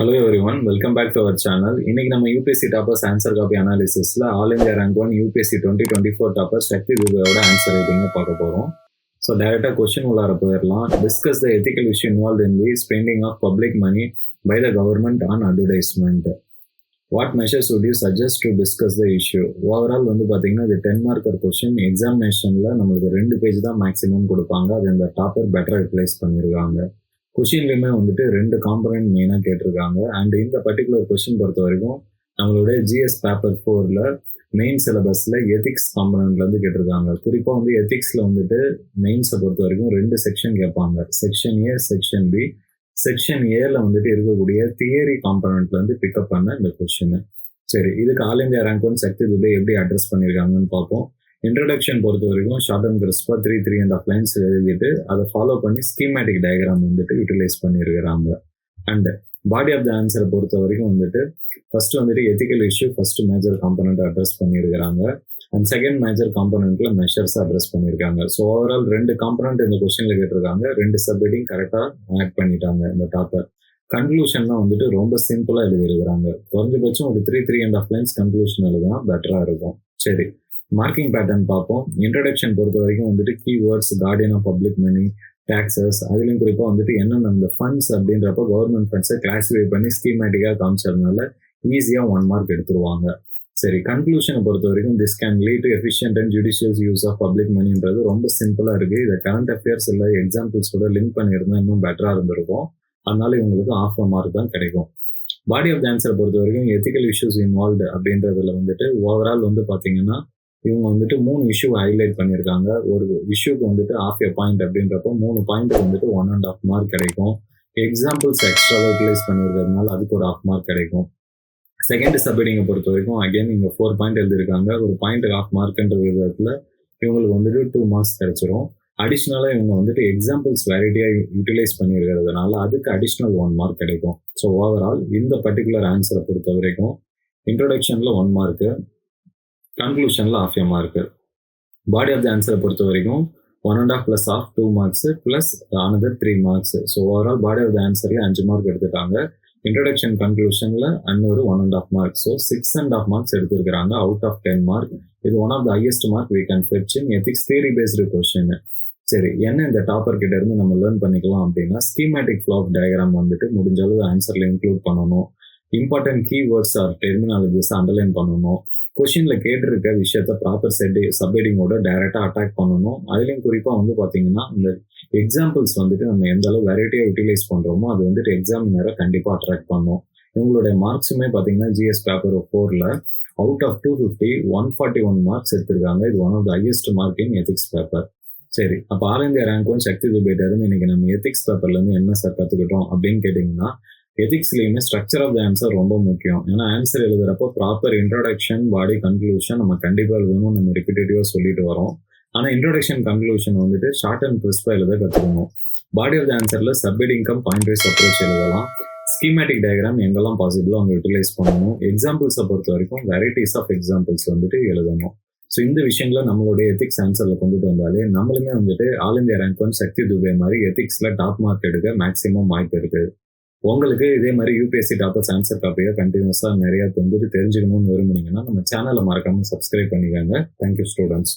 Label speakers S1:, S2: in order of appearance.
S1: Hello everyone welcome back to our channel இன்னைக்கு நம்ம UPSC toppers answer copy அனாலிசிஸ்ல all India rank one UPSC twenty twenty four topper Shakti துபையோட answer ரைட்டிங்க பார்க்க போகிறோம் so டைரக்டாக question உள்ளார போயிடலாம். Discuss the ethical issue involve in the spending of public money by the government on advertisement what measures would you suggest to discuss the issue overall வந்து பார்த்தீங்கன்னா இது ten marker question எக்ஸாமினேஷனில் நம்மளுக்கு ரெண்டு page தான் maximum கொடுப்பாங்க. அது இந்த topper பெட்டராக ரிப்ளேஸ் பண்ணியிருக்காங்க கொஷின்லையுமே வந்துட்டு ரெண்டு காம்பனன்ட் மெயினாக கேட்டிருக்காங்க. அண்ட் இந்த பர்டிகுலர் கொஷின் பொறுத்த வரைக்கும் நம்மளுடைய ஜிஎஸ் பேப்பர் ஃபோரில் மெயின் சிலபஸில் எத்திக்ஸ் காம்பனண்ட்லேருந்து கேட்டிருக்காங்க. குறிப்பாக வந்து எத்திக்ஸில் வந்துட்டு மெயின்ஸை பொறுத்த வரைக்கும் ரெண்டு செக்ஷன் கேட்பாங்க. Section A section B section ஏல வந்துட்டு இருக்கக்கூடிய தியரி காம்பனண்ட்லேருந்து பிக்கப் பண்ண இந்த கொஷின் சரி இதுக்கு all India rank one Shakti Dubey எப்படி அட்ரஸ் பண்ணியிருக்காங்கன்னு பார்ப்போம். இன்ட்ரடக்ஷன் பொறுத்த வரைக்கும் short and கிறிஸ்பா three three and half lines எழுதிட்டு அதை ஃபாலோ பண்ணி ஸ்கீமேட்டிக் டயக்ராம் வந்துட்டு யூட்டிலைஸ் பண்ணியிருக்கிறாங்க அண்ட் பாடி ஆஃப் த ஆன்சரை பொறுத்த வரைக்கும் வந்துட்டு ஃபர்ஸ்ட் வந்துட்டு ethical issue first major component address பண்ணியிருக்கிறாங்க அண்ட் செகண்ட் மேஜர் காம்பனண்ட்ல மெஷர்ஸ் அட்ரஸ் பண்ணியிருக்காங்க ஸோ ஓவரால் ரெண்டு காம்பனண்ட் இந்த கொஸ்டின்ல கேட்டிருக்காங்க. ரெண்டு சப்ஹெட்டிங் கரெக்டாக ஆட் பண்ணிட்டாங்க இந்த டாப்பர் கன்க்ளூஷன்லாம் வந்துட்டு ரொம்ப சிம்பிளாக எழுதியிருக்கிறாங்க குறைஞ்சபட்சம் ஒரு three three and half lines conclusion எழுதுனா பெட்டராக இருக்கும். சரி. மார்க்கிங் பேட்டர்ன் பார்ப்போம். இன்ட்ரடக்ஷன் பொறுத்த வரைக்கும் வந்துட்டு keywords guardian of public money taxes அதுலேயும் குறிப்பாக வந்துட்டு என்னென்ன அந்த ஃபண்ட்ஸ் அப்படின்றப்ப கவர்மெண்ட் ஃபண்ட்ஸை கிளாஸிஃபை பண்ணி ஸ்கீமேட்டிக்காக காமிச்சதுனால ஈஸியாக ஒன் மார்க் எடுத்துருவாங்க. சரி கன்க்ளூஷனை பொறுத்த வரைக்கும் this can lead to efficient and judicious use of public மணின்றது ரொம்ப சிம்பிளாக இருக்குது இதை கரண்ட் அஃபேர்ஸ் இல்லை எக்ஸாம்பிள்ஸ் கூட லிங்க் பண்ணியிருந்தா இன்னும் பெட்டராக இருந்திருக்கும். அதனால இவங்களுக்கு ஆஃப் மார்க் தான் கிடைக்கும். பாடி ஆஃப் த ஆன்சரை பொறுத்த வரைக்கும் எத்திக்கல் இஷ்யூஸ் இன்வால்வ்டு அப்படின்றதுல வந்துட்டு ஓவரால் வந்து பார்த்தீங்கன்னா இவங்க வந்துட்டு மூணு இஷ்யூ ஹைலைட் பண்ணியிருக்காங்க. ஒரு இஷ்யூக்கு வந்துட்டு ஆஃப் எ பாயிண்ட் அப்படின்றப்போ மூணு பாயிண்ட்டுக்கு வந்துட்டு ஒன் அண்ட் ஆஃப் மார்க் கிடைக்கும். எக்ஸாம்பிள்ஸ் எக்ஸ்ட்ரா யூட்டிலைஸ் பண்ணியிருக்கிறதுனால அதுக்கு ஒரு ஆஃப் மார்க் கிடைக்கும். செகண்ட் சப்ஹெட்டிங்கை பொறுத்த வரைக்கும் அகைன் இங்கே ஃபோர் பாயிண்ட் எழுதியிருக்காங்க. ஒரு பாயிண்ட்டுக்கு ஆஃப் மார்க்ன்ற விதத்தில் இவங்களுக்கு வந்துட்டு டூ மார்க்ஸ் கிடைச்சிரும். அடிஷ்னலாக இவங்க வந்துட்டு எக்ஸாம்பிள்ஸ் வெரைட்டியாக யூட்டிலைஸ் பண்ணியிருக்கிறதுனால அதுக்கு அடிஷ்னல் ஒன் மார்க் கிடைக்கும். ஸோ ஓவரால் இந்த பர்டிகுலர் ஆன்சரை பொறுத்த வரைக்கும் இன்ட்ரொடக்ஷனில் one mark கன்க்ளூஷனில் half a mark body of the ஆன்சரை பொறுத்த வரைக்கும் one and half plus half two marks plus another three marks so overall body of the ஆன்சரில் அஞ்சு மார்க் எடுத்துட்டாங்க. இன்ட்ரடக்ஷன் கன்க்ளூஷனில் அன்னொரு one and half mark so six and half marks எடுத்துருக்கிறாங்க. Out of ten mark இது one of the highest mark we can fetch in ethics theory based question சரி என்ன இந்த topper கிட்ட இருந்து நம்ம லேர்ன் பண்ணிக்கலாம் அப்படின்னா ஸ்கீமேட்டிக் ஃபிளாப் டயக்ராம் வந்துட்டு முடிஞ்ச அளவு ஆன்சரில் இன்க்ளூட் பண்ணணும். Important keywords or terminologies underline பண்ணணும். கொஷின்ல கேட்டிருக்க விஷயத்த ப்ராப்பர் செட் சப்ஹெட்டிங்கோட டைரக்டா அட்டாக் பண்ணணும். அதுலயும் குறிப்பா வந்து பாத்தீங்கன்னா இந்த எக்ஸாம்பிள்ஸ் வந்துட்டு நம்ம எந்த அளவு வெரைட்டியா யூட்டிலைஸ் பண்றோமோ அது வந்துட்டு எக்ஸாமினரை கண்டிப்பா அட்ராக்ட் பண்ணும். இவங்களுடைய மார்க்ஸுமே பாத்தீங்கன்னா ஜிஎஸ் பேப்பர் ஃபோர்ல out of two fifty one forty one marks எடுத்திருக்காங்க. இது one of the highest mark in ethics paper சரி அப்போ all India rank one Shakti துபேட்டர் இன்னைக்கு நம்ம எத்திக்ஸ் பேப்பர்ல இருந்து என்ன சார் கத்துக்கிட்டோம் அப்படின்னு கேட்டீங்கன்னா எதிக்ஸ்லையுமே ஸ்ட்ரக்சர் ஆஃப் த ஆன்சர் ரொம்ப முக்கியம். ஏன்னா ஆன்சர் எழுதுறப்போ ப்ராப்பர் இன்ட்ரோடக்ஷன் பாடி கன்க்ளூஷன் நம்ம கண்டிப்பாக எழுதணும் நம்ம ரிப்பீட்டேட்டிவா சொல்லிட்டு வரோம். ஆனால் இன்ட்ரோடக்ஷன் கன்க்ளூஷன் வந்துட்டு ஷார்ட் அண்ட் கிறிஸ்பாக எழுத கற்றுக்கணும் பாடி ஆஃப் த ஆன்சரில் submit income point wise approach எழுதலாம். ஸ்கீமேட்டிக் டயக்ராம் எங்கெல்லாம் பாசிபிளோ அங்கே யூட்டிலைஸ் பண்ணணும். எக்ஸாம்பிள்ஸை பொறுத்த வரைக்கும் வெரைட்டிஸ் ஆஃப் எக்ஸாம்பிள்ஸ் வந்துட்டு எழுதணும். ஸோ இந்த விஷயங்களை நம்மளுடைய எத்திக்ஸ் ஆன்சரில் கொண்டுட்டு வந்தாலே நம்மளுமே வந்துட்டு all India rank one Shakti Dubey மாதிரி எத்திக்ஸில் டாப் மார்க் எடுக்க மேக்ஸிமம் வாய்ப்பு இருக்குது உங்களுக்கு இதே மாதிரி யூபிஎஸ்சி டாப்பர்ஸ் ஆன்சர் காப்பியை கண்டினியூஸாக நிறையா வந்து தெரிஞ்சுக்கணும்னு விரும்புனீங்கன்னா நம்ம சேனலை மறக்காமல் சப்ஸ்கிரைப் பண்ணிக்கோங்க. Thank you students